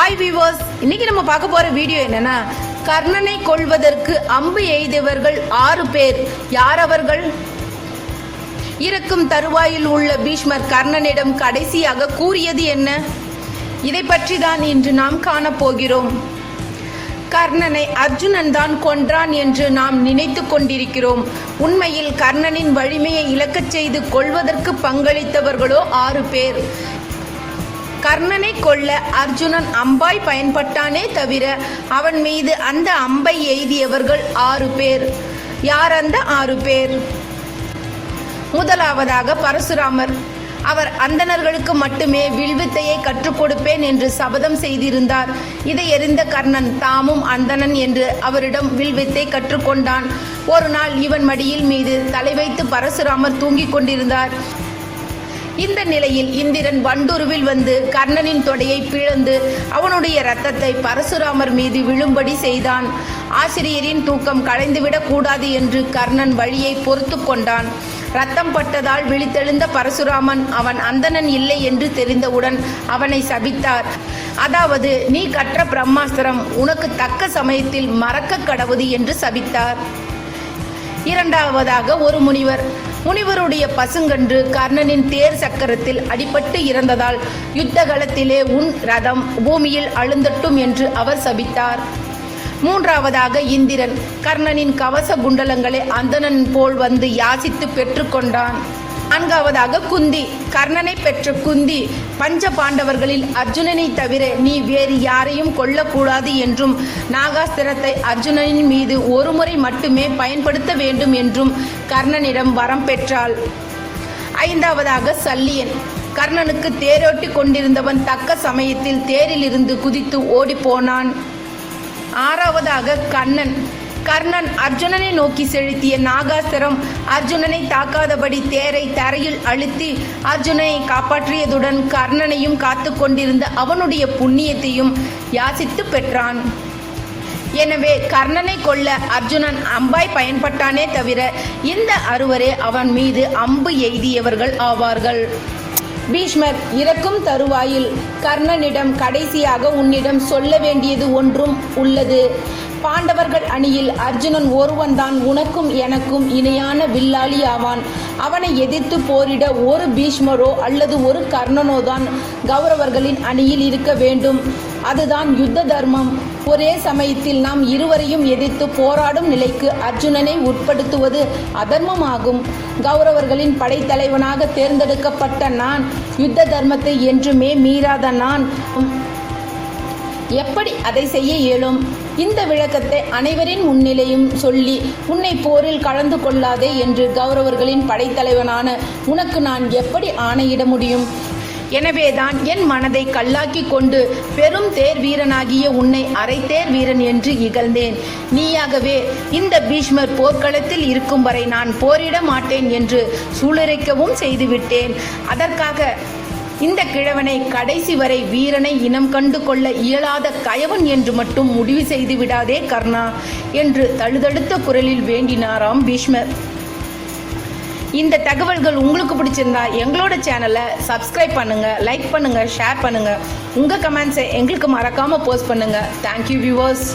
Hi viewers இன்னைக்கு நம்ம பார்க்க போற வீடியோ என்னன்னா கர்ணனை கொள்வதற்கு அம்பு எய்தவர்கள் ஆறு பேர். யார் அவர்கள்? இறக்கும் தருவாயில் உள்ள பீஷ்மர் கர்ணனிடம் கடைசியாக கூறியது என்ன? இதை பற்றி தான் இன்று நாம் காணப்போகிறோம் கர்ணனை அர்ஜுனன் தான் கொன்றான் என்று நாம் நினைத்து கொண்டிருக்கிறோம். உண்மையில் கர்ணனின் வலிமையை இழக்கச் செய்து கொள்வதற்கு பங்களித்தவர்களோ ஆறு பேர். கர்ணனை கொல்ல அர்ஜுனன் அம்பாய் பயன்பட்டானே தவிர அவன் மீது அந்த அம்பை எய்தியவர்கள் ஆறு பேர். யார் அந்த ஆறு பேர்? முதலாவதாக பரசுராமர். அவர் அந்தணர்களுக்கு மட்டுமே வில்வித்தையை கற்றுக் கொடுப்பேன் என்று சபதம் செய்திருந்தார். இதை எறிந்த கர்ணன் தாமும் அந்தணன் என்று அவரிடம் வில்வித்தை கற்றுக்கொண்டான். ஒரு நாள் இவன் மடியில் மீது தலை வைத்து பரசுராமர் தூங்கிக் கொண்டிருந்தார். இந்த நிலையில் இந்திரன் வண்டுருவில் வந்து கர்ணனின் தொடையை பிளந்து அவனுடைய ரத்தத்தை பரசுராமர் மீது விழும்படி செய்தான். ஆசிரியரின் தூக்கம் களைந்துவிடக் கூடாது என்று கர்ணன் வழியை பொறுத்து கொண்டான். ரத்தம் பட்டதால் விழித்தெழுந்த பரசுராமன் அவன் அந்தணன் இல்லை என்று தெரிந்தவுடன் அவனை சபித்தார். அதாவது நீ கற்ற பிரம்மாஸ்திரம் உனக்கு தக்க சமயத்தில் மறக்க கடவுது என்று சபித்தார். இரண்டாவதாக ஒரு முனிவர் முனிவருடைய பசுங்கன்று கர்ணனின் தேர் சக்கரத்தில் அடிபட்டு இறந்ததால் யுத்த களத்திலே உன் ரதம் பூமியில் அழுந்தட்டும் என்று அவர் சபித்தார். மூன்றாவதாக இந்திரன் கர்ணனின் கவச குண்டலங்களை அந்தணன் போல் வந்து யாசித்து பெற்றுக்கொண்டான். நான்காவதாக குந்தி. கர்ணனை பெற்ற குந்தி பஞ்ச பாண்டவர்களில் அர்ஜுனனை தவிர நீ வேறு யாரையும் கொல்லக்கூடாது என்றும் நாகாஸ்திரத்தை அர்ஜுனனின் மீது ஒருமுறை மட்டுமே பயன்படுத்த வேண்டும் என்றும் கர்ணனிடம் வரம் பெற்றாள். ஐந்தாவதாக சல்லியன். கர்ணனுக்கு தேரோட்டி கொண்டிருந்தவன் தக்க சமயத்தில் தேரிலிருந்து குதித்து ஓடிப்போனான். ஆறாவதாக கண்ணன். கர்ணன் அர்ஜுனனை நோக்கி செலுத்திய நாகாசரம் அர்ஜுனனை தாக்காதபடி தேரை தரையில் அழுத்தி அர்ஜுனனை காப்பாற்றியதுடன் கர்ணனையும் காத்து கொண்டிருந்த அவனுடைய புண்ணியத்தையும் யாசித்து பெற்றான். எனவே கர்ணனை கொல்ல அர்ஜுனன் அம்பாய் பயன்பட்டானே தவிர இந்த அறுவரே அவன் மீது அம்பு எய்தியவர்கள் ஆவார்கள். பீஷ்மர் இறக்கும் தருவாயில் கர்ணனிடம் கடைசியாக உன்னிடம் சொல்ல வேண்டியது ஒன்றும் உள்ளது. பாண்டவர்கள் அணியில் அர்ஜுனன் ஒருவன்தான் உனக்கும் எனக்கும் இணையான வில்லாளி ஆவான் அவனை எதிர்த்து போரிட ஒரு பீஷ்மரோ அல்லது ஒரு கர்ணனோ தான் கௌரவர்களின் அணியில் இருக்க வேண்டும். அதுதான் யுத்த தர்மம். ஒரே சமயத்தில் நாம் இருவரையும் எதிர்த்து போராடும் நிலைக்கு அர்ஜுனனை உட்படுத்துவது அதர்மமாகும். கௌரவர்களின் படைத்தலைவனாக தேர்ந்தெடுக்கப்பட்ட நான் யுத்த தர்மத்தை என்றுமே மீறாத நான். எப்படி அதை செய்ய இயலும்? இந்த விளக்கத்தை அனைவரின் முன்னிலையும் சொல்லி உன்னை போரில் கலந்து கொள்ளாதே என்று கௌரவர்களின் படைத்தலைவனான உனக்கு நான் எப்படி ஆணையிட முடியும்? எனவேதான் என் மனதை கல்லாக்கி கொண்டு பெரும் தேர் வீரனாகிய உன்னை அரைத்தேர் வீரன் என்று இகழ்ந்தேன். நீயாகவே இந்த பீஷ்மர் போர்க்களத்தில் இருக்கும் வரை நான் போரிட மாட்டேன் என்று சூளுரைக்கவும் செய்துவிட்டேன். அதற்காக இந்த கிழவனை கடைசி வரை வீரனை இனம் கண்டு கொள்ள இயலாத கயவன் என்று மட்டும் முடிவு செய்து விடாதே கர்ணா என்று தழுதழுத்த குரலில் வேண்டினாராம் பீஷ்மர். இந்த தகவல்கள் உங்களுக்கு பிடிச்சிருந்தா எங்களோட சேனலை சப்ஸ்கிரைப் பண்ணுங்க லைக் பண்ணுங்க ஷேர் பண்ணுங்க. உங்க கமெண்ட்ஸை எங்களுக்கு மறக்காம போஸ்ட் பண்ணுங்க. Thank you viewers